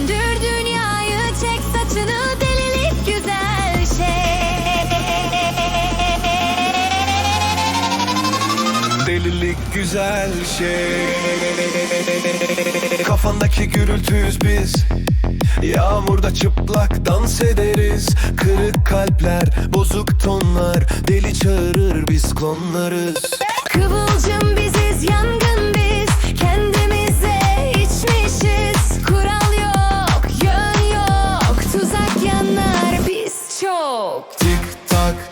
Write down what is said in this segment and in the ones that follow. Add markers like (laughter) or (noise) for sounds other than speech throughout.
Döndür dünyayı çek saçını delilik güzel şey. Delilik güzel şey. Kafandaki gürültüyüz biz. Yağmurda çıplak dans ederiz. Kırık kalpler, bozuk tonlar. Deli çağırır biz klonlarız. Kıvılcım biziz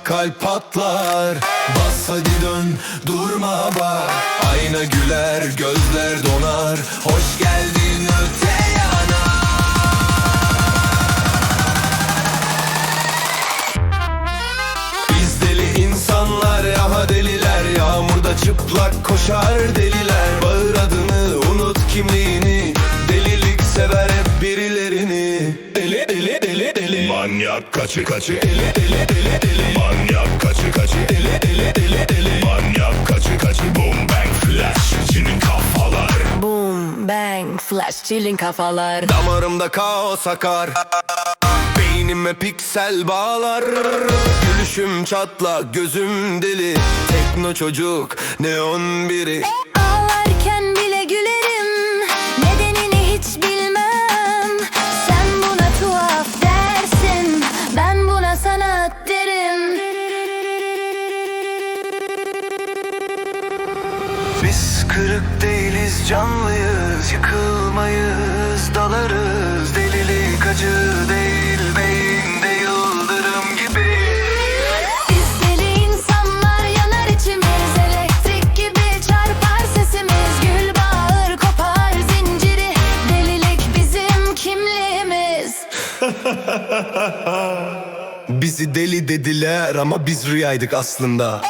kalp patlar. Bas hadi dön durma bak. Ayna güler gözler donar. Hoş geldin öte yana. Biz deli insanlar ya deliler. Yağmurda çıplak koşar deliler. Bağır adını unut kimliğini. Delilik sever hep birilerini. Deli deli deli deli. Manyak kaçı kaçı. Deli deli deli deli flash, chilling kafalar. Damarımda kaos akar. Beynime piksel bağlar. Gülüşüm çatlak gözüm deli. Tekno çocuk neon biri Biz kırık değiliz canlıyız. Yıkılmayız dalarız. Delilik acı değil beyinde yıldırım gibi. Biz deli insanlar yanar içimiz Elektrik gibi çarpar sesimiz. Gül bağır kopar zinciri. Delilik bizim kimliğimiz. (laughs) Bizi deli dediler ama biz rüyaydık aslında